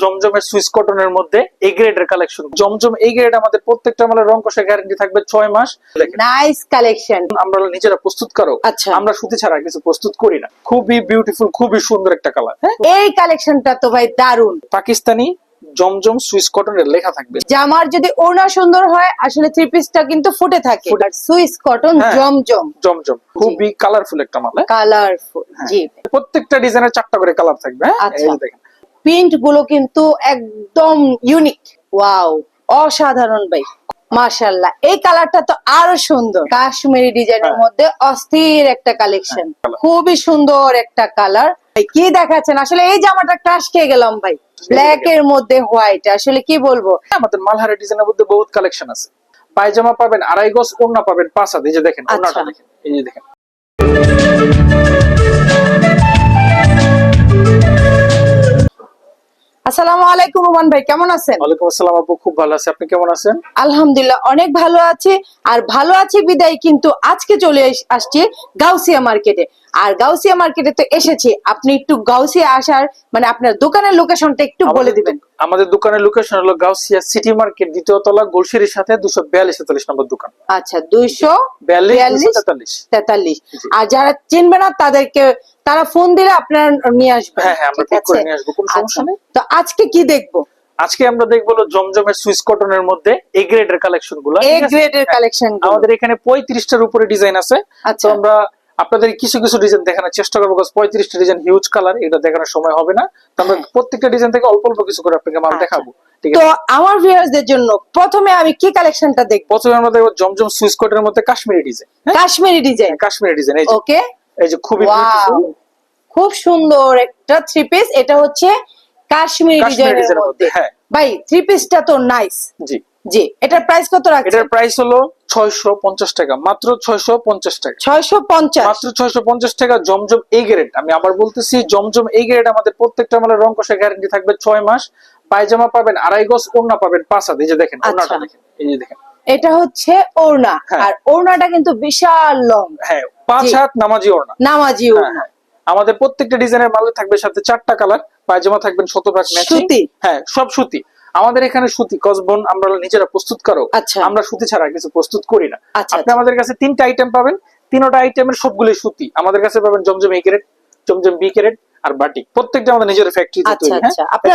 জমজমের সুইস কটনের মধ্যে এই গ্রেডের কালেকশন জমজম এই গ্রেড আমাদের প্রত্যেকটা মালের রং কষা গ্যারান্টি থাকবে ছয় মাস। নাইস কালেকশন আমরা নিজেরা প্রস্তুত করো। আচ্ছা। আমরা সুতি ছাড়া কিছু প্রস্তুত করি না। খুবই বিউটিফুল খুবই সুন্দর একটা কালার হ্যাঁ? এই কালেকশনটা তো ভাই দারুণ পাকিস্তানি জমজম সুইস কটনের লেখা থাকবে। জামার যদি ওড়না সুন্দর হয় আসলে থ্রি পিসটা কিন্তু ফুটে থাকে। আর সুইস কটন হ্যাঁ। জমজম। জমজম। খুবই কালারফুল একটা মাল হ্যাঁ? কালারফুল জি। প্রত্যেকটা ডিজাইনের চারটা করে কালার থাকবে হ্যাঁ? আচ্ছা। এই দেখেন। প্রিন্টগুলো কিন্তু একদম ইউনিক ওয়াও অসাধারণ ভাই। মাশাল্লাহ এই কালারটা তো আরও সুন্দর। কাশ্মীরি ডিজাইনের হ্যাঁ। মধ্যে অস্থির একটা কালেকশন হ্যাঁ, খুবই সুন্দর একটা কালার কি দেখাচ্ছেন? আসলে এই জামাটা ক্রাশ খেয়ে গেলাম ভাই। ব্ল্যাক এর মধ্যে হোয়াইট আসলে কি বলব? আমাদের মালহারের ডিজাইনের মধ্যে বহুত কালেকশন আছে। পায়জামা পাবেন আড়াই গজ ওড়না পাবেন পাঁচ হাত। এই যে দেখেন ওড়নাটা আচ্ছা। দেখেন এই যে দেখেন। আসসালামু আলাইকুম রোমান ভাই কেমন আছেন? ওয়ালাইকুম আসসালাম আপু খুব ভালো আছে। আপনি কেমন আছেন? আলহামদুলিল্লাহ অনেক ভালো আছি। আর ভালো আছি বিদায় কিন্তু আজকে চলে আসছি গাউসিয়া মার্কেটে। আর গাউসিয়া মার্কেটে তো এসেছি। আপনি একটু গাউসিয়া আসার মানে আপনার দোকানের লোকেশনটা একটু বলে দিবেন। আমাদের দোকানের লোকেশন হলো গাউসিয়া সিটি মার্কেট দ্বিতীয় তলা গোলসিরির সাথে দুশো বিয়াল্লিশ তেতাল্লিশ নম্বর দোকান। আচ্ছা দুইশো বিয়াল্লিশ তেতাল্লিশ। তেতাল্লিশ। আর যারা চিনবে না তাদেরকে তারা ফোন দিলে আপনারা নিয়ে আসবেন। হ্যাঁ হ্যাঁ আমরা ঠিক করে নিয়ে আসব কোনো সমস্যা আচ্ছা নেই। তো আজকে কি দেখব? আজকে আমরা দেখব জমজমের সুইস কটনের মধ্যে এ গ্রেডের কালেকশনগুলো এ গ্রেডের কালেকশন আমাদের এখানে পঁয়ত্রিশটার উপরে ডিজাইন আছে। তো আচ্ছা আমরা আপনাদের কিছু কিছু ডিজাইন দেখানোর চেষ্টা করব পঁয়ত্রিশটা ডিজাইন হিউজ কালার এটা দেখানোর সময় হবে না। তো আমরা হ্যাঁ। প্রত্যেকটা ডিজাইন থেকে অল্প অল্প কিছু করে আপনাকে মাল আচ্ছা। দেখাবো ঠিক তো আমার ভিউয়ার্সদের জন্য প্রথমে আমি কি কালেকশনটা দেখব? প্রথমে আমরা দেখব জমজম সুইস কটের মধ্যে Kashmiri design Kashmiri design Kashmiri design এই যে। ওকে এই যে খুবই খুব সুন্দর একটা থ্রি পিস এটা হচ্ছে কাশ্মীরি ডিজাইনের মধ্যে। হ্যাঁ। ভাই থ্রি পিসটা তো নাইস জি। জি এটার প্রাইস কত রাখছেন? এটার প্রাইস হলো ছয়শো পঞ্চাশ টাকা মাত্র ছয়শো পঞ্চাশ টাকা। ছয়শো পঞ্চাশ। মাত্র ছয়শো পঞ্চাশ টাকা জমজম গ্রেড আমি আবার বলতেছি জমজম এই গ্রেড আমাদের প্রত্যেকটা মালের রং কষা গ্যারান্টি থাকবে ছয় মাস। পায়জামা পাবেন আড়াই গজ ওড়না পাবেন পাঁচ হাত। এই যে দেখেন আচ্ছা। ওড়নাটা দেখেন এই যে দেখেন। এটা হচ্ছে ওড়না। হ্যাঁ। আর ওড়নাটা কিন্তু বিশাল লং। হ্যাঁ পাঁচ হাত নামাজি ওড়না। নামাজি হ্যাঁ, ওড়না। আমাদের প্রত্যেকটা ডিজাইনের মালে থাকবে সাথে চারটা কালার পায়জামা থাকবেন শতভাগ ম্যাচিং সুতি? হ্যাঁ সব সুতি। আমাদের এখানে সুতি কসবন আমরা নিজেরা প্রস্তুত করো। আচ্ছা। আমরা সুতি ছাড়া কিছু প্রস্তুত করি না। আচ্ছা, আপনি আমাদের কাছে তিনটা আইটেম পাবেন। তিনটা আইটেমের সবগুলোই সুতি। আমাদের কাছে পাবেন জমজম A grade Zamzam B grade আর বাটিক। প্রত্যেকটা আমাদের নিজের ফ্যাক্টরি আচ্ছা আচ্ছা। আপনারা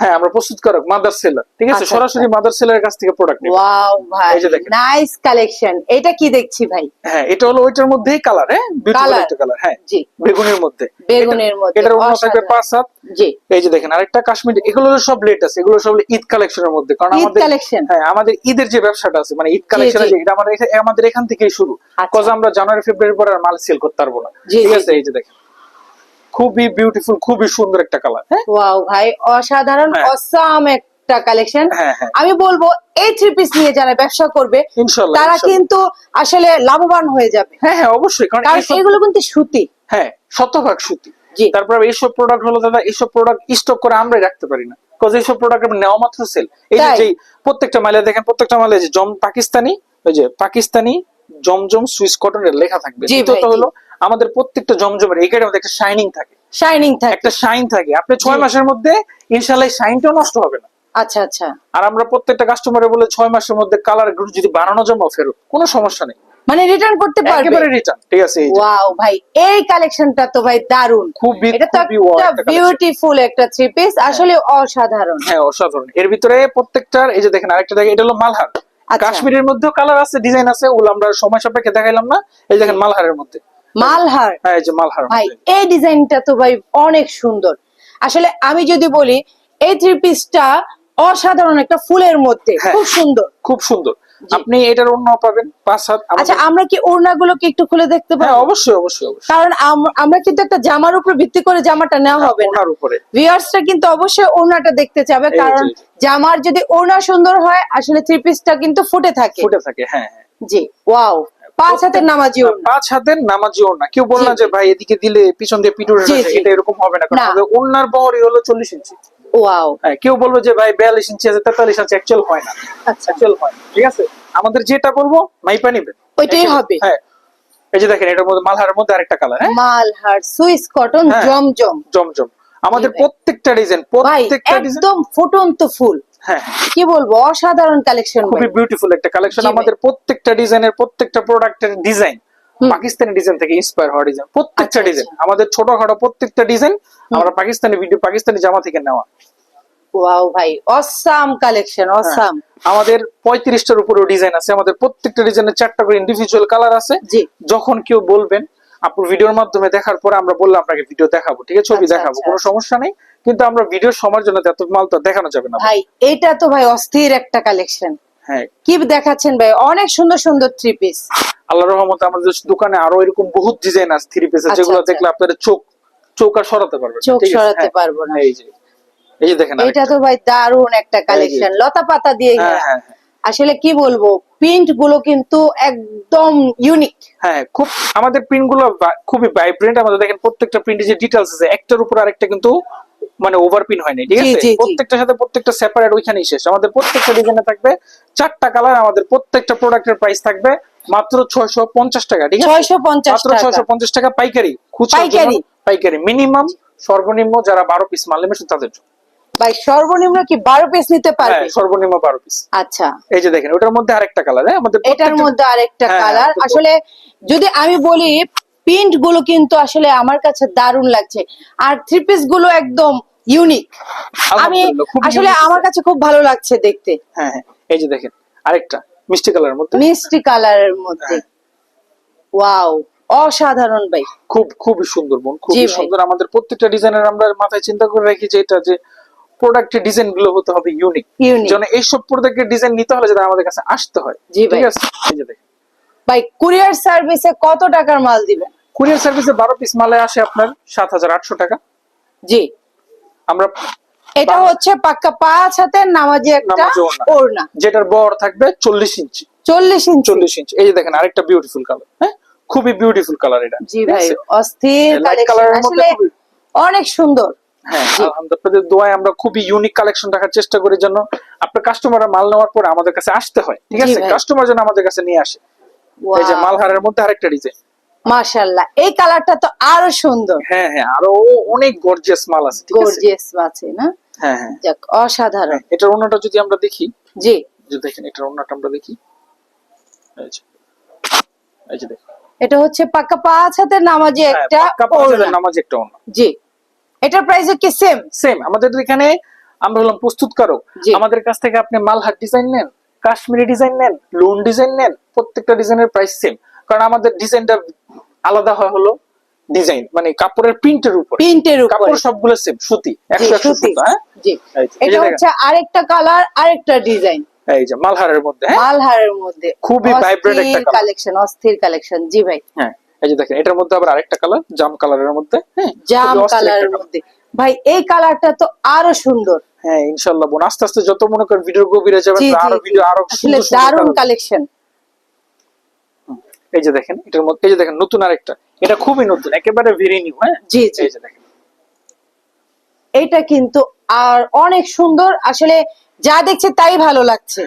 হ্যাঁ আমরা প্রস্তুত করো মাদার সেলার ঠিক আছে? আচ্ছা, সরাসরি মাদার সেলারের কাছ থেকে প্রোডাক্ট নেব। ওয়াও ভাই এই যে দেখেন। নাইস কালেকশন এটা কি দেখছি ভাই? হ্যাঁ এটা হলো ওইটার মধ্যেই কালার হ্যাঁ? বিউটিফুল একটা কালার হ্যাঁ। জি। বেগুনের মধ্যে। বেগুনের মধ্যে এটার অন্য থাকবে পাঁচ হাত জি। এই যে দেখেন আরেকটা কাশ্মীর এগুলো হলো সব লেট আছে এগুলো সব ঈদ কালেকশনের মধ্যে। কারণ আমাদের কালেকশন হ্যাঁ আমাদের ঈদের যে ব্যবসাটা আছে মানে ঈদ কালেকশন জি। এটা আমাদের আমাদের এখান থেকেই শুরু। কজ আমরা জানুয়ারি ফেব্রুয়ারি পরে আর মাল সেল করতে পারব না। ঠিক আছে? এই যে দেখেন। খুবই বিউটিফুল খুবই সুন্দর একটা কালার হ্যাঁ? ওয়াও ভাই অসাধারণ হ্যাঁ। অসাম একটা কালেকশন হ্যাঁ হ্যাঁ। আমি বলব এই থ্রি পিস নিয়ে যারা ব্যবসা করবে তারা কিন্তু আসলে লাভবান হয়ে যাবে। হ্যাঁ হ্যাঁ অবশ্যই কারণ এগুলো কিন্তু সুতি। হ্যাঁ শতভাগ সুতি। তারপর এইসব প্রোডাক্ট হলো দাদা এইসব প্রোডাক্ট স্টক করে আমরাই রাখতে পারি না। কজ এইসব প্রোডাক্ট নেওয়া মাত্র সেল এই যে প্রত্যেকটা মালে দেখেন প্রত্যেকটা মালে যে জম পাকিস্তানি ওই যে পাকিস্তানি জমজম সুইস কটনের লেখা থাকবে। জি। হলো আমাদের প্রত্যেকটা জমজমের এই মধ্যে একটা শাইনিং থাকে। শাইনিং থাকে। একটা শাইন থাকে। আপনি ছয় মাসের মধ্যে ইনশাল্লাহ শাইনটাও নষ্ট হবে না। আচ্ছা আচ্ছা। আর আমরা প্রত্যেকটা কাস্টমারে বলে ছয় মাসের মধ্যে কালার যদি বানানো জমা ফেরত কোনো সমস্যা নেই। মানে রিটার্ন করতে পারবে? একেবারে রিটার্ন ঠিক আছে এই ওয়াও ভাই এই কালেকশনটা তো ভাই দারুণ খুবই এটা তো একটা বিউটিফুল একটা থ্রি পিস আসলে অসাধারণ। হ্যাঁ অসাধারণ। এর ভিতরে প্রত্যেকটার এই যে দেখেন আরেকটা দেখেন এটা হলো মালহার। আচ্ছা। কাশ্মীরের মধ্যেও কালার আছে ডিজাইন আছে ওগুলো আমরা সময় সাপেক্ষে দেখাইলাম না। এই দেখেন মালহারের মধ্যে। মালহার। হ্যাঁ এই যে মালহার ভাই এই ডিজাইনটা তো ভাই অনেক সুন্দর। আসলে আমি যদি বলি এই থ্রি পিসটা অসাধারণ একটা ফুলের মধ্যে হ্যাঁ। খুব সুন্দর। খুব সুন্দর। আপনি এটার অন্য পাবেন পাঁচ হাত আচ্ছা আমরা কি ওড়নাগুলোকে একটু খুলে দেখতে হ্যাঁ পাবো অবশ্যই অবশ্যই। কারণ আমরা কিন্তু একটা জামার উপর ভিত্তি করে জামাটা নেওয়া হবে না। ওনার উপরে। ভিউয়ার্সরা কিন্তু অবশ্যই ওড়নাটা দেখতে চাবে কারণ জামার যদি ওড়না সুন্দর হয় আসলে থ্রি পিসটা কিন্তু ফুটে থাকে। ফুটে থাকে হ্যাঁ হ্যাঁ। জি ওয়াও পাঁচ হাতের নামাজি ওড়না পাঁচ হাতের নামাজি ওড়না কেউ বল না যে ভাই এদিকে দিলে পিছন দিয়ে পিটুরে। এটা এরকম হবে না। কারণ না। আমাদের ওড়নার বহরই হলো চল্লিশ ইঞ্চি। ওয়াও। হ্যাঁ কেউ বলব যে ভাই বিয়াল্লিশ ইঞ্চি আছে তেতাল্লিশ আছে অ্যাকচুয়াল হয় না। আচ্ছা। অ্যাকচুয়াল হয় না। ঠিক আছে? আমাদের যেটা বলব মাইপা নিবেন। ওইটাই হবে। হ্যাঁ। এই যে দেখেন এটার মধ্যে মালহারের মধ্যে আরেকটা কালার হ্যাঁ? মালহার সুইস কটন হ্যাঁ। জমজম। জমজম। আমাদের প্রত্যেকটা ডিজাইন প্রত্যেকটা ডিজাইন একদম ফুটন্ত ফুল। কি বলব? অসাধারণ কালেকশন খুবই বিউটিফুল একটা কালেকশন আমাদের প্রত্যেকটা ডিজাইনের প্রত্যেকটা প্রোডাক্টের ডিজাইন পাকিস্তানি ডিজাইন থেকে ইন্সপায়ার হওয়া ডিজাইন প্রত্যেকটা আচ্ছা, ডিজাইন আমাদের ছোটখাটো প্রত্যেকটা ডিজাইন আমরা পাকিস্তানি ভিডিও পাকিস্তানি জামা থেকে নেওয়া। ওয়াও ভাই অসাম কালেকশন হ্যাঁ। অসাম আমাদের পঁয়ত্রিশটার উপরেও ডিজাইন আছে। আমাদের প্রত্যেকটা ডিজাইনের চারটা করে ইন্ডিভিজুয়াল কালার আছে। যখন কেউ বলবেন আপুর ভিডিওর মাধ্যমে দেখার পরে আমরা বললাম আপনাকে ভিডিও দেখাবো ঠিক আছে? ছবি আচ্ছা, দেখাবো আচ্ছা, কোনো। সমস্যা নেই। কিন্তু আমরা ভিডিওর সময়ের জন্য এত মাল তো দেখানো যাবে না। ভাই এটা তো ভাই অস্থির একটা কালেকশন হ্যাঁ। কি দেখাচ্ছেন ভাই? অনেক সুন্দর সুন্দর থ্রি পিস আল্লাহ রহমতে আমাদের দোকানে আরও এরকম বহুত ডিজাইন আছে থ্রি আচ্ছা, যেগুলো আচ্ছা। দেখলে আপনাদের চোখ চোখ আর সরাতে পারবেন চোখ সরাতে হ্যাঁ, পারব না। এই যে এই যে দেখেন এটা তো ভাই দারুণ একটা কালেকশন লতা পাতা দিয়ে হ্যাঁ হ্যাঁ হ্যাঁ। আসলে কি বলব প্রিন্টগুলো কিন্তু একদম ইউনিক হ্যাঁ খুব আমাদের প্রিন্টগুলো খুবই ভাইব্রেন্ট আমাদের দেখেন প্রত্যেকটা প্রিন্টে যে ডিটেলস আছে একটার উপর আরেকটা কিন্তু মানে ওভার পিন হয়নি ঠিক আছে। প্রত্যেকটার সাথে প্রত্যেকটা সেপারেট ওইখানেই শেষ। আমাদের প্রত্যেকটা ডিজাইনে থাকবে চারটা কালার আমাদের প্রত্যেকটা প্রোডাক্টের প্রাইস থাকবে মাত্র ছয়শো পঞ্চাশ টাকা ঠিক আছে? মাত্র ছয়শো পঞ্চাশ টাকা পাইকারি খুচরা পাইকারি? পাইকারি। মিনিমাম সর্বনিম্ন যারা বারো পিস মাল নেবে তাদের জন্য। ভাই সর্বনিম্ন কি বারো পিস নিতে হ্যাঁ পারবে সর্বনিম্ন বারো পিস আচ্ছা। এই যে দেখেন ওটার মধ্যে আরেকটা কালার হ্যাঁ? আমাদের এটার মধ্যে আরেকটা হ্যাঁ, কালার হ্যাঁ, আসলে যদি আমি বলি প্রিন্টগুলো কিন্তু আসলে আমার কাছে দারুণ লাগছে। আর থ্রি পিসগুলো একদম ইউনিক আমি আসলে আমার কাছে খুব ভালো লাগছে দেখতে। হ্যাঁ হ্যাঁ এই যে দেখেন আরেকটা মিষ্টি কালারের মধ্যে। মিষ্টি কালারের মধ্যে। হ্যাঁ। ওয়াও অসাধারণ ভাই। খুব খুবই সুন্দর বোন খুবই সুন্দর। আমাদের প্রত্যেকটা ডিজাইনের আমরা মাথায় চিন্তা করে রাখি যে এটা যে প্রোডাক্টের ডিজাইনগুলো হতে হবে ইউনিক যেন এইসব প্রোডাক্টের ডিজাইন নিতে হলে আমাদের কাছে আসতে হয়। ঠিক আছে? ভাই কুরিয়ার সার্ভিসে কত টাকার মাল দিবেন? কুরিয়ার সার্ভিসে বারো পিস মালে আসে আপনার সাত হাজার আটশো টাকা। জি। আমরা এটা হচ্ছে পাক্কা পাঁচ হাতের নামাজি একটা ওড়না। যেটার বর থাকবে চল্লিশ ইঞ্চি। চল্লিশ ইঞ্চি। চল্লিশ ইঞ্চি। এই যে দেখেন আরেকটা বিউটিফুল কালার হ্যাঁ? খুবই বিউটিফুল কালার এটা। জি ভাই অস্থির খুবই- অনেক সুন্দর। হ্যাঁ আপনাদের দোয়ায় আমরা খুবই ইউনিক কালেকশন রাখার চেষ্টা করি জন্য আপনার কাস্টমাররা মাল নেওয়ার পরে আমাদের কাছে আসতে হয় ঠিক আছে? কাস্টমার যেন আমাদের কাছে নিয়ে আসে। এই যে মালহারের মধ্যে আরেকটা ডিজাইন মাশাল্লাহ এই কালারটা তো আরও সুন্দর। হ্যাঁ হ্যাঁ আরও অনেক গর্জিয়াস মাল আছে ঠিক আছে? গর্জিয়াস আছে না? হ্যাঁ হ্যাঁ। যাক অসাধারণ। হ্যাঁ, এটার অন্যটা যদি আমরা দেখি জি। যে দেখেন এটার অন্যটা আমরা দেখি। এই যে দেখেন। এটা হচ্ছে পাক্কা পাঁচ হাতের নামাজি হ্যাঁ, একটা। নামাজ একটা অন্য জি। এটার প্রাইস কি সেম সেম আমাদের এখানে আমরা হলাম প্রস্তুতকারক। আমাদের কাছ থেকে আপনি মালহার ডিজাইন নেন কাশ্মীরি ডিজাইন নেন লোন ডিজাইন নেন প্রত্যেকটা ডিজাইনের প্রাইস সেম কারণ আমাদের ডিজাইনটা আলাদা হয় হলো ডিজাইন মানে কাপড়ের প্রিন্টের উপর। প্রিন্টের উপরে। কাপড় সবগুলো সেম সুতি জি, একশো একশো সুতি। হ্যাঁ? জি। এটা হচ্ছে আরেকটা কালার আরেকটা ডিজাইন এই যে মালহারের মধ্যে হ্যাঁ? মালহারের মধ্যে। খুবই vibrant একটা কালেকশন অস্থির কালেকশন জি ভাই। হ্যাঁ। এই যে দেখেন এটার মধ্যে আবার আরেকটা কালার জাম কালারের মধ্যে হ্যাঁ? জাম কালারের মধ্যে। ভাই এই কালারটা তো আরও সুন্দর। হ্যাঁ ইনশাল্লাহ বোন আস্তে আস্তে যত মনে করেন ভিডিও গভীরে যাবেন জি আরও ভিডিও আরও সুন্দর দারুণ কালেকশন এই যে দেখেন এটার মধ্যে এই যে দেখেন নতুন আরেকটা। এটা খুবই নতুন একেবারে ভেরি নিউ হ্যাঁ? জি জি। এই যে দেখেন। এটা কিন্তু আর অনেক সুন্দর। আসলে যা দেখছে তাই ভালো লাগছে।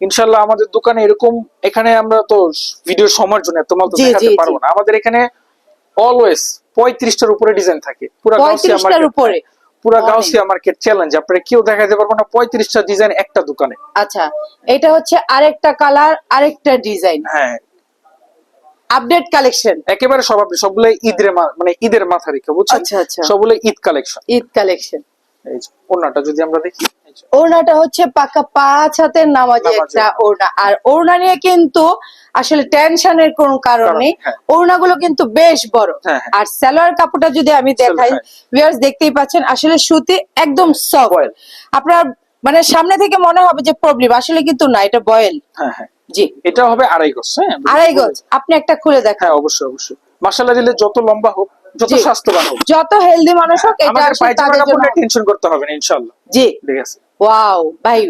ইনশাল্লাহ আমাদের দোকানে এরকম এখানে আমরা তো ভিডিও সময়ের জন্য এত মাল তো দেখাতে পারব না। আমাদের এখানে অলওয়েজ পঁয়ত্রিশটার উপরে ডিজাইন থাকে। পুরো পঁয়ত্রিশটার উপরে। পুরো গাউসিয়া মার্কেট চ্যালেঞ্জ আপনারা কেউ দেখাতে পারব না পঁয়ত্রিশটা ডিজাইন একটা দোকানে। আচ্ছা এটা হচ্ছে আরেকটা কালার আরেকটা ডিজাইন হ্যাঁ। আপডেট কালেকশন একেবারে সব আপনি সবগুলো ঈদের মানে ঈদের মাথা রেখে বুঝছেন? আচ্ছা, আচ্ছা। সবগুলো ঈদ কালেকশন ঈদ কালেকশন এই ওনাটা যদি আমরা দেখি। ওড়নাটা হচ্ছে পাকা পাঁচ হাতের নামাজি। একটা ওড়না। আর ওড়না নিয়ে কিন্তু আসলে টেনশনের কোন কারণ হ্যাঁ। ওড়নাগুলো কিন্তু বেশ বড়। হ্যাঁ, হ্যাঁ। আর সালোয়ার কাপড়টা যদি আমি দেখাই। ভিউয়ার্স দেখতেই পাচ্ছেন আসলে সুতি একদম সফট আপনার মানে সামনে থেকে মনে হবে যে প্রবলেম আসলে কিন্তু না এটা বয়েল। হ্যাঁ হ্যাঁ। জি। এটা হবে আড়াই গজ হ্যাঁ? আড়াই গজ। আপনি একটা খুলে দেখান। অবশ্যই অবশ্যই। মাসালা দিলে যত লম্বা হোক যত স্বাস্থ্যবান হোক। যত হেলদি মানুষ হোক এটা তাদের জন্য টেনশন করতে হবে না ইনশাআল্লাহ। জি। ঠিক আছে। ওয়াও ভাই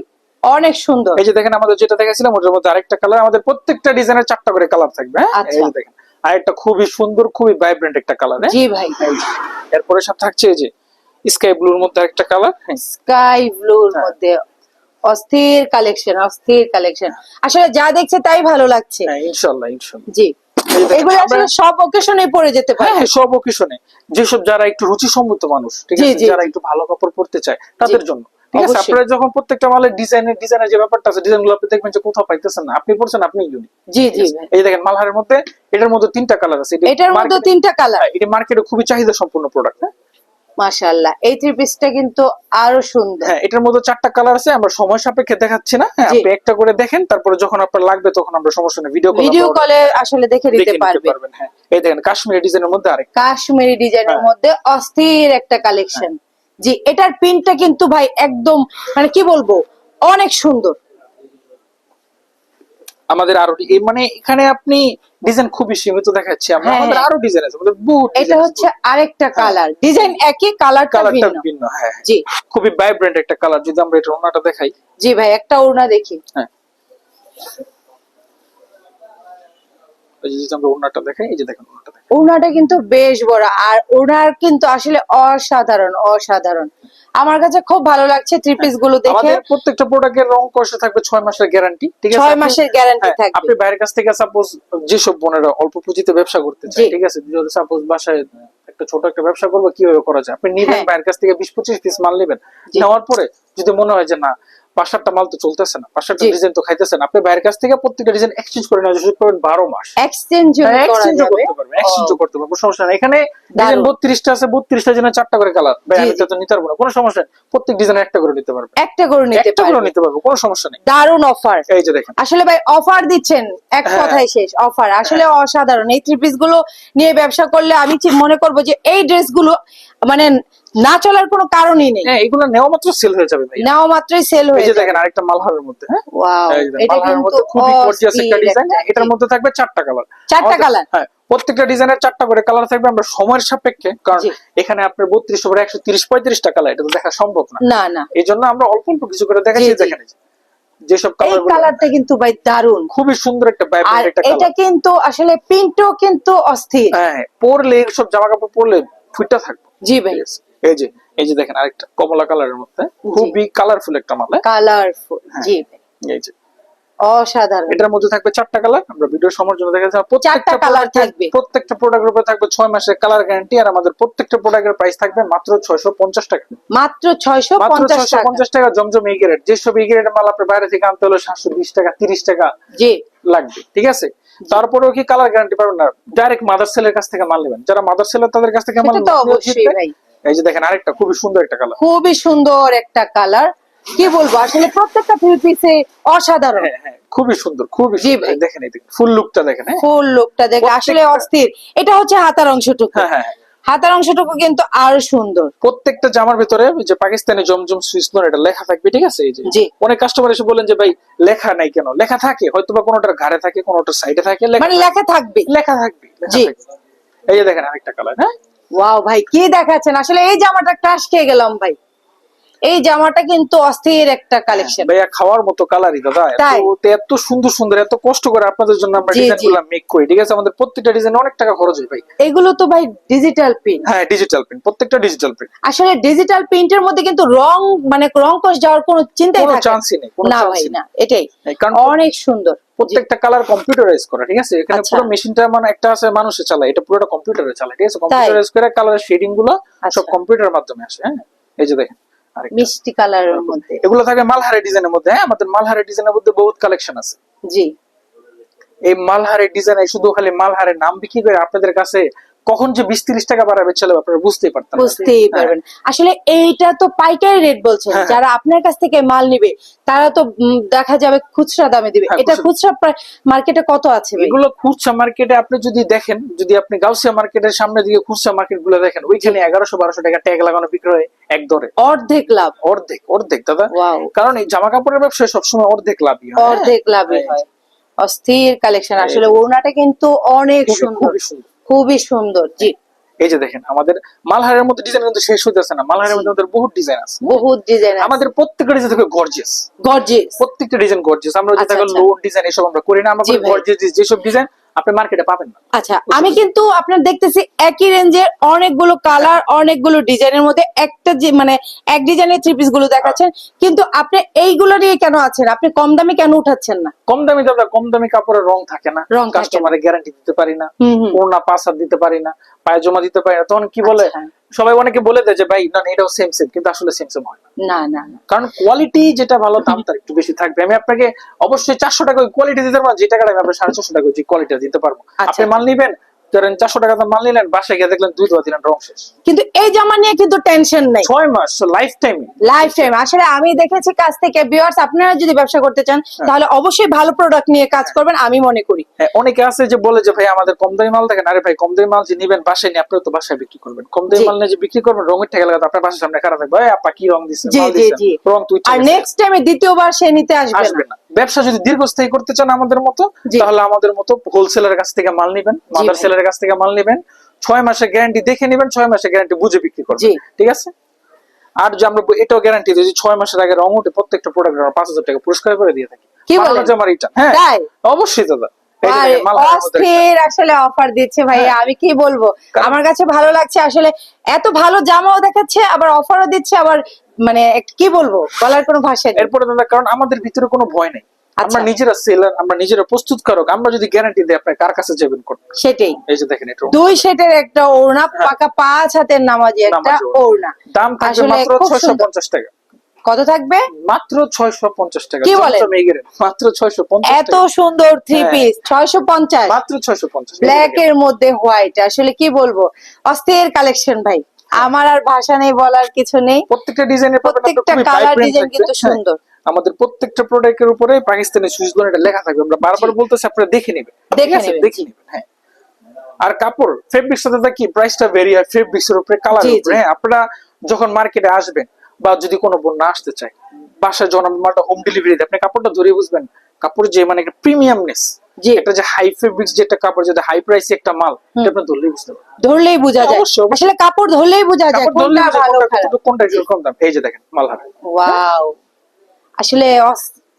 অনেক সুন্দর। এই যে দেখেন আমাদের যেটা দেখাছিলাম ওটার মধ্যে আরেকটা কালার আমাদের প্রত্যেকটা ডিজাইনের চারটা করে কালার থাকবে হ্যাঁ? আচ্ছা। এই যে দেখেন আরেকটা খুবই সুন্দর খুবই ভাইব্রেন্ট একটা কালার হ্যাঁ? জি ভাই। এরপরে সব থাকছে এই যে স্কাই ব্লুর মধ্যে আরেকটা কালার স্কাই ব্লুর। মধ্যে অস্থির কালেকশন অস্থির কালেকশন আসলে যা দেখছে তাই ভালো লাগছে। হ্যাঁ ইনশাআল্লাহ ইনশাআল্লাহ। জি। এগুলো আসলে সব অকেশনে পরে যেতে হ্যাঁ পারে। হ্যাঁ সব অকেশনে যেসব যারা একটু রুচি মানুষ ঠিক আছে যারা একটু ভালো কাপড় পরতে চায় তাদের জন্য। ঠিক আছে আপনারা যখন প্রত্যেকটা মালের ডিজাইনের ডিজাইনের যে ব্যাপারটা আছে ডিজাইনগুলো আপনি দেখবেন যে কোথাও পাইতেছেন না। আপনি পড়ছেন আপনি ইউনিক। জি জি। দেখেন মালহারের মধ্যে এটার মধ্যে তিনটা কালার আছে। এটার মধ্যে তিনটা কালার এটা মার্কেটে খুবই চাহিদা সম্পূর্ণ প্রোডাক্ট মাশাআল্লাহ। এই থ্রি পিসটা কিন্তু আরও সুন্দর। হ্যাঁ এটার মধ্যে চারটা কালার আছে আমরা সময় সাপেক্ষে দেখাচ্ছি না। হ্যাঁ আপনি একটা করে দেখেন তারপরে যখন আপনার লাগবে তখন আমরা সমস্যা নেই ভিডিও ভিডিও কলে আসলে দেখে দিতে পারবেন হ্যাঁ। এই দেখেন কাশ্মীরি ডিজাইনের মধ্যে আরেক কাশ্মীরি ডিজাইনের হ্যাঁ। মধ্যে অস্থির একটা কালেকশন জি এটার প্রিন্টটা কিন্তু ভাই একদম মানে কি বলব অনেক সুন্দর। আমাদের আরও মানে এখানে আপনি ডিজাইন খুবই সীমিত দেখাচ্ছি আমরা। হ্যাঁ, আমাদের হ্যাঁ। আরও ডিজাইন আছে আমাদের বুট এটা হচ্ছে আরেকটা কালার ডিজাইন একই কালার কালারটা ভিন্ন। হ্যাঁ হ্যাঁ। জি। খুবই ভাইব্রেন্ট একটা কালার যদি আমরা এটা ওনাটা দেখাই। জি ভাই একটা ওনা দেখি। হ্যাঁ। যদি আমরা ওনাটা দেখাই এই যে দেখেন ওনাটা ওড়নাটা কিন্তু বেশ বড় আর ওড়নার কিন্তু আসলে অসাধারণ অসাধারণ। আমার কাছে খুব ভালো লাগছে থ্রি পিসগুলো দেখে। আমাদের প্রত্যেকটা প্রোডাক্টের রং কষে থাকবে মাসের গ্যারান্টি ঠিক আছে? মাসের গ্যারান্টি থাকবে। আপনি বাইরের কাছ থেকে সাপোজ যেসব বোনেরা অল্প পুঁজিতে ব্যবসা করতে চায় ঠিক আছে? যদি সাপোজ বাসায় একটা ছোট একটা ব্যবসা করব কীভাবে করা যায়? আপনি নিবেন হ্যাঁ। বাইরের কাছ থেকে বিশ পঁচিশ পিস মাল নেবেন। নেওয়ার পরে যদি মনে হয় যে না পাঁচ সাতটা মাল তো চলতেছে না পাঁচ সাতটা ডিজাইন তো আপনি বাইরের কাছ থেকে প্রত্যেকটা ডিজাইন এক্সচেঞ্জ করে নেওয়ার সুযোগ পাবেন বারো মাস। এক্সচেঞ্জ যাবে। করতে পারবেন এক্সচেঞ্জও করতে পারবেন। কোনো সমস্যা নেই এখানে ডিজাইন বত্রিশটা আছে বত্রিশটা জন্য চারটা করে কালার। ভাই আমি তো নিতে পারব না কোনো সমস্যা নেই। প্রত্যেক ডিজাইনে একটা করে নিতে পারবেন। একটা করে নিতে একটা করে পারবে নিতে পারব কোনো সমস্যা নেই। দারুণ অফার এই যে দেখেন। আসলে ভাই অফার দিচ্ছেন এক হ্যাঁ। কথায় শেষ অফার আসলে অসাধারণ। এই থ্রি পিসগুলো নিয়ে ব্যবসা করলে আমি মনে করব যে এই ড্রেসগুলো মানে না চলার কোনো কারণই নেই। হ্যাঁ এগুলো নেওয়া মাত্র সেল হয়ে যাবে ভাই নেওয়া মাত্রই সেল হয়ে যাবে। দেখেন আরেকটা মালহারের মধ্যে। হ্যাঁ? ওয়াও এটা কিন্তু খুবই গর্জিয়াস একটা ডিজাইন এটার মধ্যে থাকবে চারটা কালার চারটা colour? হ্যাঁ প্রত্যেকটা ডিজাইনের চারটা করে কালার থাকবে। আমরা সময়ের সাপেক্ষে কারণ এখানে আপনার বত্রিশ উপরে একশো তিরিশ পঁয়ত্রিশটা কালার এটা তো দেখা সম্ভব না। না না। এই জন্য আমরা অল্প অল্প কিছু করে দেখাচ্ছি। দেখেন যেসব কালার কালারটা কিন্তু ভাই দারুণ। খুবই সুন্দর একটা ভাইব্রেন্ট একটা এটা কিন্তু আসলে প্রিন্টও কিন্তু অস্থির। হ্যাঁ হ্যাঁ, পরলে সব জামা কাপড় পরলে ফুটটা থাকবে। জি ভাই? এই যে এই যে দেখেন আরেকটা কমলা কালারের মধ্যে খুবই কালারফুল একটা মাল হ্যাঁ? কালারফুল জি ভাই। এই যে। অসাধারণ। এটার মধ্যে থাকবে চারটা কালার আমরা ভিডিও সময়ের জন্য প্রত্যেকটা কালার থাকবে। প্রত্যেকটা প্রোডাক্টের উপরে থাকবে ছয় মাসের কালার গ্যারান্টি আর আমাদের প্রত্যেকটা প্রোডাক্টের প্রাইস থাকবে মাত্র ছয়শো পঞ্চাশ টাকা। মাত্র ছয়শো পঞ্চাশ টাকা। পঞ্চাশ টাকা জমজম এই গ্রেড যেসব এই গ্রেডের মাল আপনি বাইরে থেকে আনতে হলে সাতশো বিশ টাকা তিরিশ টাকা জি। লাগবে ঠিক আছে? তারপরেও কি কালার গ্যারান্টি পাবেন না? ডাইরেক্ট মাদার সেলের কাছ থেকে মাল নেবেন। যারা মাদার সেলের তাদের কাছ থেকে মাল তো অবশ্যই ভাই। এই যে দেখেন আরেকটা খুবই সুন্দর একটা কালার খুবই সুন্দর একটা কালার কি বলব আসলে প্রত্যেকটা থ্রি পিসে অসাধারণ। হ্যাঁ হ্যাঁ খুবই সুন্দর খুবই জি দেখেন এই ফুল লুকটা দেখেন হ্যাঁ? ফুল লুকটা দেখে আসলে অস্থির। এটা হচ্ছে হাতার অংশটুকু। হ্যাঁ হ্যাঁ। হাতার অংশটুকু কিন্তু আর সুন্দর। প্রত্যেকটা জামার ভিতরে যে পাকিস্তানি জমজম সুইস নোর এটা লেখা থাকবে ঠিক আছে? এই যে অনেক কাস্টমার এসে বলেন যে ভাই লেখা নাই কেন? লেখা থাকে হয়তো বা কোনোটার ঘাড়ে থাকে কোনোটার সাইডে থাকে লেখা মানে লেখা থাকবে। লেখা থাকবে জি। এই যে দেখেন আরেকটা কালার হ্যাঁ? ওয়াও ভাই কি দেখাচ্ছেন? আসলে এই জামাটা ক্রাশ খেয়ে গেলাম ভাই। এই জামাটা কিন্তু অস্থির একটা কালেকশন ভাইয়া খাওয়ার মতো কালারই দাদা। এত এত সুন্দর সুন্দর এত কষ্ট করে আপনাদের জন্য আমরা জি, ডিজাইন জি। গুলা মেক করি ঠিক আছে? আমাদের প্রত্যেকটা ডিজাইন অনেক টাকা খরচ হয় ভাই। এগুলো তো ভাই ডিজিটাল প্রিন্ট হ্যাঁ ডিজিটাল প্রিন্ট প্রত্যেকটা ডিজিটাল প্রিন্ট আসলে ডিজিটাল প্রিন্টের মধ্যে কিন্তু রং মানে রং কষ যাওয়ার কোনো চিন্তাই থাকে না। চান্সই নেই কোনো না ভাই চান্সই না এটাই। কারণ অনেক সুন্দর। প্রত্যেকটা কালার কম্পিউটারাইজ করা ঠিক আছে? এখানে আচ্ছা। পুরো মেশিনটা মানে একটা আছে মানুষে চালায় এটা পুরোটা কম্পিউটারে চালায় ঠিক আছে? কম্পিউটারাইজ করে কালারের শেডিংগুলো সব আচ্ছা। কম্পিউটারের মাধ্যমে আসে হ্যাঁ? এই যে দেখেন। মিষ্টি কালারের মধ্যে। এগুলো থাকে মালহারে ডিজাইনের মধ্যে হ্যাঁ? আমাদের মালহারে ডিজাইনের মধ্যে বহুত কালেকশন আছে। জি। এই মালহারে ডিজাইনে শুধু খালি মালহারের নাম বিক্রি করে আপনাদের কাছে কখন যে বিশ তিরিশ টাকা বাড়াবে ছেলে আপনারা বুঝতেই পারতেন বুঝতেই হ্যাঁ। পারবেন আসলে এইটা তো পাইকারি রেট বলছেন হ্যাঁ। যারা আপনার কাছ থেকে মাল নিবে তারা তো দেখা যাবে খুচরা দামে দিবে হ্যাঁ, এটা খুচরা। মার্কেটে কত আছে এগুলো খুচরা মার্কেটে আপনি যদি দেখেন যদি আপনি গাউসিয়া মার্কেটের সামনে দিকে খুচরা মার্কেটগুলো দেখেন ওইখানে এগারোশো বারোশো টাকা ট্যাগ লাগানো বিক্রি হয় এক দরে অর্ধেক লাভ অর্ধেক অর্ধেক দাদা কারণ এই জামা কাপড়ের ব্যবসায় সবসময় অর্ধেক লাভই হয়? অর্ধেক লাভই হ্যাঁ। অস্থির কালেকশন। আসলে ওড়নাটা কিন্তু অনেক সুন্দর খুবই সুন্দর জি। এই যে দেখেন আমাদের মালহারের মধ্যে ডিজাইন কিন্তু শেষ হতে হইতেছে না। মালহারের মধ্যে আমাদের বহুত ডিজাইন আছে। বহুত ডিজাইন আমাদের প্রত্যেকটা ডিজাইন থেকে গর্জিয়াস গর্জিয়াস প্রত্যেকটা ডিজাইন গর্জিয়াস আমরা যেটা লো লোন ডিজাইন এসব আমরা করি না আমরা। গর্জিয়াস যেসব ডিজাইন আপনি মার্কেটে পাবেন না। আচ্ছা আমি কিন্তু আপনার দেখতেছি একই রেঞ্জের অনেকগুলো কালার অনেকগুলো ডিজাইনের মধ্যে একটা যে মানে এক ডিজাইনের থ্রি পিসগুলো দেখাচ্ছেন। কিন্তু আপনি এইগুলো নিয়ে কেন আছেন? আপনি কম দামে কেন উঠাচ্ছেন না? কম দামি দাদা কম দামি কাপড়ের রং থাকে না। কাস্টমারে গ্যারান্টি দিতে পারি না। ওনা পাসার পাঁচ দিতে পারি না। পায়জামা দিতে পারি না। তখন কি বলে? আচ্ছা। সবাই অনেকে বলে দেয় যে ভাই না এটাও সেম সেম কিন্তু আসলে সেম সেম হয় না। না না কারণ কোয়ালিটি যেটা ভালো দাম তার একটু বেশি থাকবে। আমি আপনাকে অবশ্যই চারশো টাকা কোয়ালিটি দিতে পারব যে টাকাটা আমি আপনার সাড়ে চারশো টাকা যে কোয়ালিটি দিতে পারব। আচ্ছা। আপনি মাল নিবেন ধরেন চারশো টাকা দাম মাল নিলেন বাসায় গিয়ে দেখলেন দুই দোয়া দিলেন রং শেষ। কিন্তু এই জামা নিয়ে কিন্তু টেনশন নাই। ছয় মাস লাইফ টাইমে লাইফ টাইম আসলে আমি দেখেছি কাজ থেকে ভিউয়ার্স আপনারা যদি ব্যবসা করতে চান হ্যাঁ। তাহলে অবশ্যই ভালো প্রোডাক্ট নিয়ে কাজ করবেন আমি মনে করি। হ্যাঁ, অনেকে আছে যে বলে যে ভাই আমাদের কম দামি মাল দেখেন আরে ভাই কম দামি মাল যে নিবেন বাসায় নিয়ে আপনারা তো বাসায় বিক্রি করবেন। কম দামি মাল নিয়ে যে বিক্রি করবেন রঙের ঠেকা লাগাতে আপনার বাসার সামনে খারাপ থাকবে। "এই আপা কি রং দিচ্ছে জি, জি, জি। রং তুই আর নেক্সট টাইমে দ্বিতীয়বার সে নিতে আসবে না। না। ব্যবসা যদি দীর্ঘস্থায়ী করতে চান আমাদের মতো তাহলে আমাদের মতো হোলসেলের কাছ থেকে মাল নিবেন মাদার। সেলের কাছ থেকে মাল নিবেন ছয় মাসের গ্যারান্টি দেখে নিবেন ছয় মাসের গ্যারান্টি বুঝে বিক্রি করবেন ঠিক আছে? আর যে আমরা এটাও গ্যারান্টি দিই যে ছয় মাসের আগে রং উঠে প্রত্যেকটা প্রোডাক্ট আমরা পাঁচ হাজার টাকা পুরস্কার করে দিয়ে থাকি। কি বলেন? বাংলা জামার এটা হ্যাঁ অবশ্যই দাদা। যে অস্থির আসলে অফার দিচ্ছে আমি কি বলব? আমার কাছে ভালো লাগছে আসলে এত ভালো জামাও দেখাচ্ছে আবার অফারও দিচ্ছে আবার মানে কি বলব? বলার কোনো ভাষা নেই। এরপরে দাদা কারণ আমাদের ভিতরে কোনো ভয় নেই। আমরা আচ্ছা। নিজেরা সেলার আমরা নিজেরা প্রস্তুতকারক আমরা যদি গ্যারান্টি দিই আপনার কার কাছে যাবেন করতে সেটাই। এই যে দেখেন এটা দুই সেটের একটা ওড়না পাকা পাঁচ হাতের নামাজি একটা ওড়না। দাম থাকবে মাত্র খুব ছয়শো সুন্দর। পঞ্চাশ টাকা। কত থাকবে? মাত্র ছয়শো পঞ্চাশ টাকা। কি বলেন? এগিয়ে মাত্র ছয়শো পঞ্চাশ এত সুন্দর থ্রি হ্যাঁ। পিস ছয়শো পঞ্চাশ। মাত্র ছয়শো পঞ্চাশ। ব্ল্যাক এর মধ্যে হোয়াইট আসলে কি বলব? অস্থির কালেকশন ভাই। আমার আর ভাষা নেই বলার কিছু নেই। প্রত্যেকটা ডিজাইনের প্রত্যেকটা colour design কিন্তু সুন্দর। আমাদের প্রত্যেকটা প্রোডাক্টের উপরে পাকিস্তানি সুইচ লোন এটা লেখা থাকবে। আমরা বারবার বলতেছি আপনারা দেখে নেবেন। দেখে নেবেন, দেখে নেবেন হ্যাঁ। আর কাপড় ফেব্রিক্স সাথে কি প্রাইসটা ভেরি হয় ফেব্রিক্স এর উপরে কালার। উপরে। হ্যাঁ আপনারা যখন মার্কেটে আসবেন বা যদি কোনো বন্যা আসতে চায় বাসায় যখন মালটা হোম ডেলিভারি দেয় আপনি কাপড়টা ধরে বুঝবেন কাপড় যে মানে একটা প্রিমিয়ামনেস জি একটা যে হাই ফেব্রিক্স যে একটা কাপড় যেটা হাই প্রাইসে একটা মাল এটা আপনি ধরলেই বুঝতে পারবেন। ধরলেই বোঝা যায়। আসলে কাপড় ধরলেই বোঝা যায় কোনটা ভালো কোনটা- একটু কম দাম। এই যে দেখেন মালহার ওয়াও। আসলে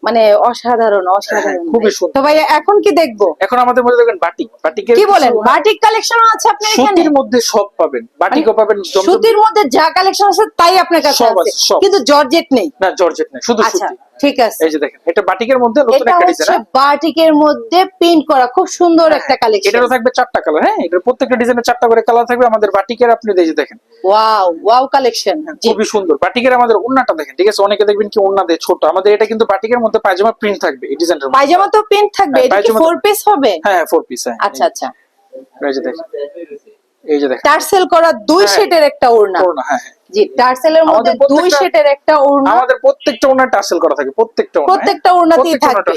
মানে অসাধারণ অসাধারণ খুবই সুন্দর। তো ভাই এখন কি দেখব? এখন আমাদের মধ্যে দেখেন বাটিক বাটিকের কি বলেন? বাটিক কালেকশন আছে আপনার এখানে? সুতির মধ্যে সব পাবেন। বাটিকও পাবেন জমজম- সুতির মধ্যে যা কালেকশন আছে তাই আপনার কাছে আছে, কিন্তু জর্জেট নেই। না জর্জেট নেই শুধু আচ্ছা। সুতি। ঠিক আছে। এই যে দেখেন এটা বাটিকের মধ্যে নতুন এটা একটা ডিজাইন বাটিকের মধ্যে প্রিন্ট করা খুব সুন্দর একটা কালেকশন এটারও থাকবে চারটা কালার হ্যাঁ? এটার প্রত্যেকটা ডিজাইনের চারটা করে কালার থাকবে আমাদের বাটিকের আপনি এই যে দেখেন। ওয়াও ওয়াও কালেকশন খুবই সুন্দর। বাটিকের আমাদের ওন্নাটা দেখেন ঠিক আছে? অনেকে দেখবেন কি ওন্না দেয় ছোট। আমাদের এটা কিন্তু বাটিকের মধ্যে পায়জামা প্রিন্ট থাকবে এই ডিজাইনটার মধ্যে। পায়জামা তো প্রিন্ট থাকবে হ্যাঁ, এটা কি ফোর পিস হবে? হ্যাঁ হ্যাঁ ফোর পিস হ্যাঁ। আচ্ছা আচ্ছা। এই যে দেখেন। এই যে দেখেন। টার্সেল করা দুই হ্যাঁ। সেটের একটা ওড়না। ওড়না, হ্যাঁ হ্যাঁ। জি টার্সেলের মধ্যে দুই সেটের একটা ওড়না। আমাদের প্রত্যেকটা ওনার টাসেল করা থাকে প্রত্যেকটা ওড়না, হ্যাঁ? প্রত্যেকটা ওড়নাতেই থাকবে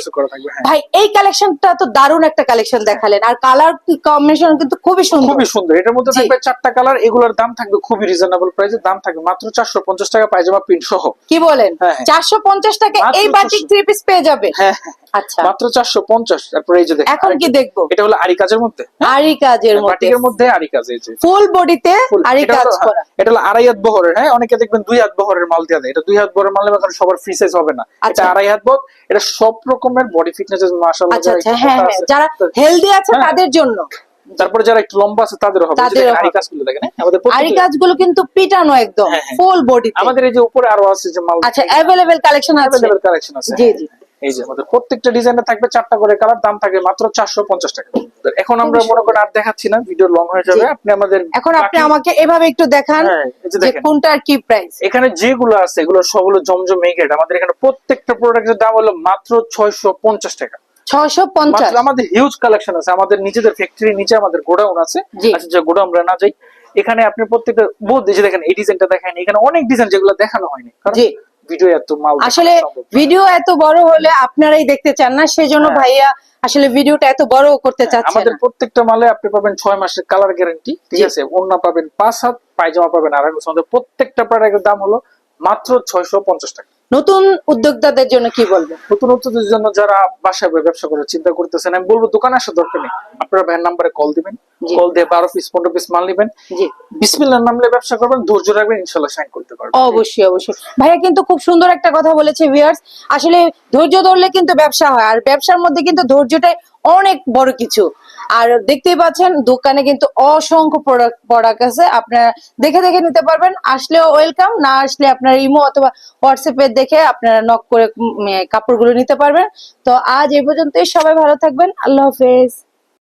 হ্যাঁ। ভাই এই কালেকশনটা তো দারুণ একটা কালেকশন দেখালেন। আর কালার কম্বিনেশন কিন্তু খুবই সুন্দর। খুবই সুন্দর। এটার মধ্যে থাকবে চারটা কালার এগুলোর দাম থাকবে খুবই রিজনেবল প্রাইসে দাম থাকবে মাত্র চারশো পঞ্চাশ টাকা পায়জামা প্রিন্ট সহ। কি বলেন? হ্যাঁ, হ্যাঁ। চারশো পঞ্চাশ টাকা এই বাটিক থ্রি পিস পেয়ে যাবে? হ্যাঁ হ্যাঁ। আচ্ছা। মাত্র চারশো পঞ্চাশ তারপরে এই যে দেখেন এখন কি দেখব? এটা হলো আরি কাজের মধ্যে আরি কাজের মধ্যে বাটিকের মধ্যে। আরি কাজ এই যে। ফুল বডিতে আরি কাজ হ্যাঁ, করা। এটা হলো আড়াই হাত বহরের হ্যাঁ অনেকে দেখবেন দুই হাত বহরের মাল দিয়ে দেয় এটা দুই হাত বহরের মাল নেবে কারণ সবার ফ্রি সাইজ হবে না এটা আচ্ছা। আড়াই হাত বহর এটা সব রকমের বডি ফিটনেস মাশাআল্লাহ আচ্ছা যারা আচ্ছা হ্যাঁ হ্যাঁ যারা হেলদি আছে হ্যাঁ। তাদের জন্য তারপরে যারা একটু লম্বা আছে তাদের হবে আরি কাজগুলো দেখেন হ্যাঁ? আমাদের আরি কাজগুলো কিন্তু পিটানো একদম হ্যাঁ, হ্যাঁ। ফুল বডি আমাদের এই যে উপরে আরও আছে যে মাল আচ্ছা অ্যাভেলেবেল কালেকশন আছে অ্যাভেলেবল কালেকশন আছে জি, হ্যাঁ। জি। এই যে আমাদের প্রত্যেকটা ডিজাইনে থাকবে চারটা করে কালার দাম থাকবে মাত্র চারশো পঞ্চাশ টাকা। এখন আমরা মনে করেন আর দেখাচ্ছি না ভিডিও লং হয়ে যাবে আপনি আমাদের এখন আপনি আমাকে এভাবে একটু দেখান হ্যাঁ, যে কোনটার কি প্রাইস এখানে যেগুলো আছে এগুলো সব হলো জমজম মেঘেট আমাদের এখানে প্রত্যেকটা প্রোডাক্টের দাম হলো মাত্র ছয়শো পঞ্চাশ টাকা। আমাদের হিউজ কালেকশন আছে আমাদের নিজেদের ফ্যাক্টরির নিচে আমাদের গোডাউন আছে। আচ্ছা যে গোডাউন আমরা না যাই এখানে আপনি প্রত্যেকটা বহুত দেখেন এই ডিজাইনটা দেখেন এখানে অনেক ডিজাইন যেগুলো দেখানো হয়নি। কারণ। ভিডিও এত মাল আসলে ভিডিও এত বড় হলে আপনারাই দেখতে চান না সেজন্য হ্যাঁ। ভাইয়া আসলে ভিডিওটা এত বড় করতে চাচ্ছি আমাদের প্রত্যেকটা মালে আপনি পাবেন ছয় মাসের কালার গ্যারান্টি ঠিক আছে? অন্য পাবেন পাঁচ হাত পায়জামা পাবেন আর প্রত্যেকটা প্রোডাক্টের দাম হলো মাত্র ছয়শো পঞ্চাশ টাকা। নতুন উদ্যোক্তাদের জন্য কি বলবেন? নতুন নতুনদের জন্য যারা বাসায় বসে ব্যবসা করার চিন্তা করতেছেন আমি বলব দোকানে আসার দরকার নেই। আপনারা ভ্যান নাম্বারে কল দিবেন। কল দিয়ে বারো পিস পনেরো পিস মাল নিবেন। জি। বিসমিল্লাহ নামলে ব্যবসা করবেন ধৈর্য রাখবেন ইনশাল্লাহ সাইন করতে পারবেন। অবশ্যই অবশ্যই। ভাইয়া কিন্তু খুব সুন্দর একটা কথা বলেছে ভিউয়ার্স আসলে ধৈর্য ধরলে কিন্তু ব্যবসা হয় আর ব্যবসার মধ্যে কিন্তু ধৈর্যটাই অনেক বড় কিছু। আর দেখতেই পাচ্ছেন, দোকানে কিন্তু অসংখ্য প্রোডাক্ট প্রোডাক্ট আছে। আপনারা দেখে দেখে নিতে পারবেন। আসলেও ওয়েলকাম না আসলে আপনার ইমো অথবা হোয়াটসঅ্যাপে দেখে আপনারা নক করে কাপড়গুলো নিতে পারবেন। তো আজ এই পর্যন্তই, সবাই ভালো থাকবেন। আল্লাহ হাফেজ।